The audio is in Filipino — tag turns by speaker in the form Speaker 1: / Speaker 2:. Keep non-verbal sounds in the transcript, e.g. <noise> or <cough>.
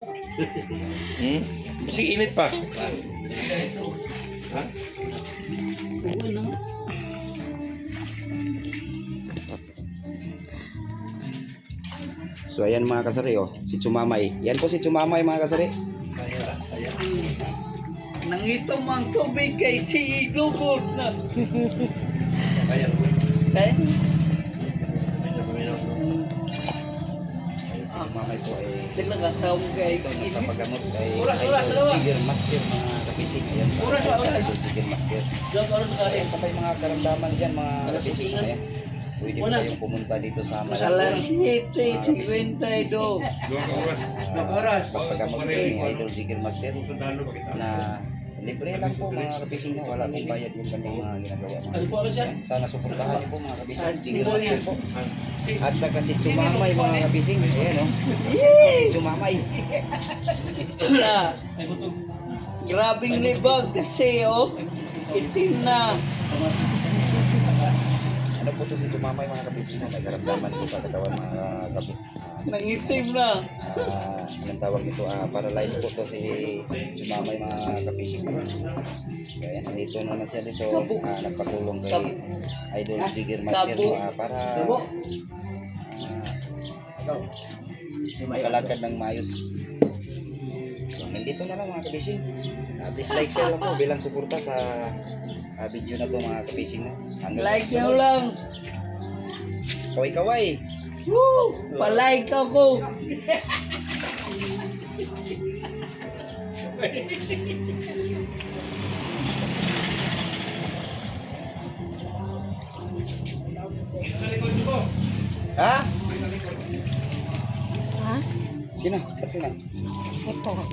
Speaker 1: Hmm? Kasi init pa. Ha?
Speaker 2: Ano?
Speaker 3: So ayan mga kasari oh, si Chumamay. Yan po si Chumamay mga kasari.
Speaker 2: Nangito mang tubig kay si Lugod na. <laughs>
Speaker 3: ay
Speaker 2: Talaga saong kay
Speaker 3: ito nagpapagamot kay
Speaker 2: Oras, oras.
Speaker 3: Jigger Master mga kapising. Ayan,
Speaker 2: Oras, oras.
Speaker 3: Idol Jigger Master. Ayan sa may mga karamdaman dyan mga kapising. Ayan. Pwede po kayong pumunta dito sa
Speaker 2: Alas
Speaker 3: Malabon.
Speaker 2: 7.52.
Speaker 1: Dua ka oras.
Speaker 2: oras.
Speaker 3: Pagpagamot kay Idol Jigger Master na libre lang po mga kapising mo. Wala pong bayad yung kanyang mga ginagawa.
Speaker 2: Ano po siya?
Speaker 3: Sana suportahan niyo po mga kapising.
Speaker 2: Ah, yan?
Speaker 3: po. At saka si Chumamay mga kapising. Ayan o.
Speaker 2: Yay!
Speaker 3: Si Chumamay. <laughs>
Speaker 2: Grabing libag kasi oh. Itim na.
Speaker 3: Ano po to si Chumamay mga kapising mo? May karamdaman po sa katawan mga kapit.
Speaker 2: Nangitim na.
Speaker 3: Ah, anong tawag nito? Ah, paralyzed po to si Chumamay mga kapising. Kaya nandito naman siya dito. Ah, nagpakulong kay Idol Jigger Master ah, para ah, makalakad ng maayos. So, nandito na lang mga kabising. Uh, dislike share lang po bilang suporta sa ah, video na to mga kabising. no? Hanggang
Speaker 2: Like nyo lang.
Speaker 3: Kaway-kaway.
Speaker 2: Woo! Palike ako.
Speaker 3: Ha?
Speaker 4: Ha?
Speaker 3: Sino? Sa na?
Speaker 4: Ito.